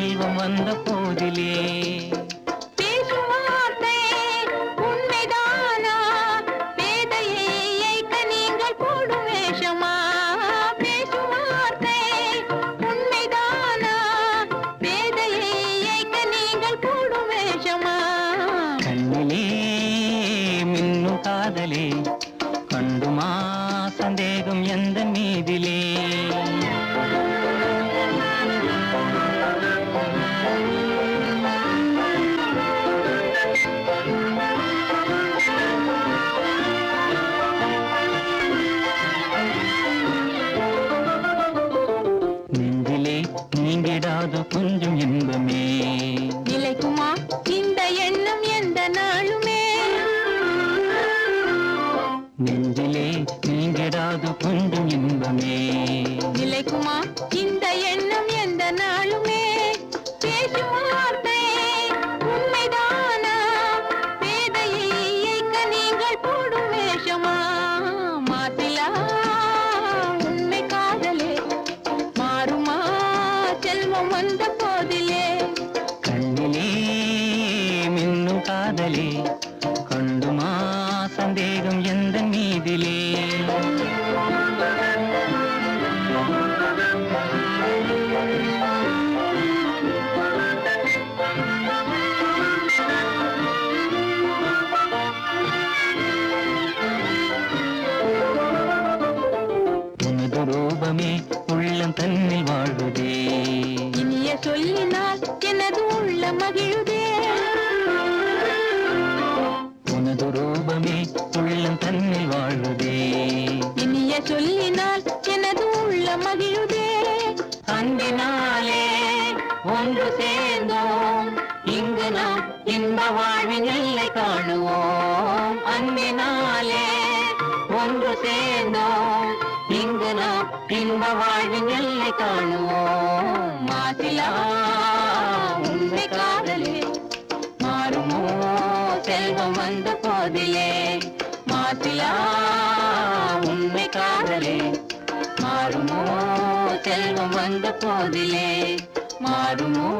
செல்வம் வந்த போதிலே. காதலே கண்டுமா சந்தேகம் எந்த மீதிலே? நீங்கிடாத கொஞ்சம் இன்பமே. நிலைக்குமா இந்த எண்ணம் எந்த நாளுமே. நெஞ்சிலே நீங்கிடாத கொஞ்சம் இன்பமே. நிலைக்குமா இந்த எண்ணம் செல்வம் வந்த போதிலே கண்ணிலே மின்னும் ரூபமே உள்ளம் தன்னில் வாழ்வதே இனிய சொல்லினால் எனது உள்ள மகிழுதே. உனது ரூபமே உள்ளம் தன்னில் வாழ்வதே இனிய சொல்லினால் எனது உள்ள மகிழுதே. அன்பினாலே ஒன்று சேர்ந்தோம். இங்கு நாம் இன்ப வாழ்வின் எல்லை காணுவோம். அன்பினாலே ஒன்று சேர்ந்தோம். இன்ப வாழ்வின் எல்லை காணுவோம் மாசிலா உண்மை காதலே. மாறுமோ? செல்வம் வந்த போதிலே. மாசிலா உண்மை காதலே. மாறுமோ? செல்வம் வந்த போதிலே. மாறுமோ?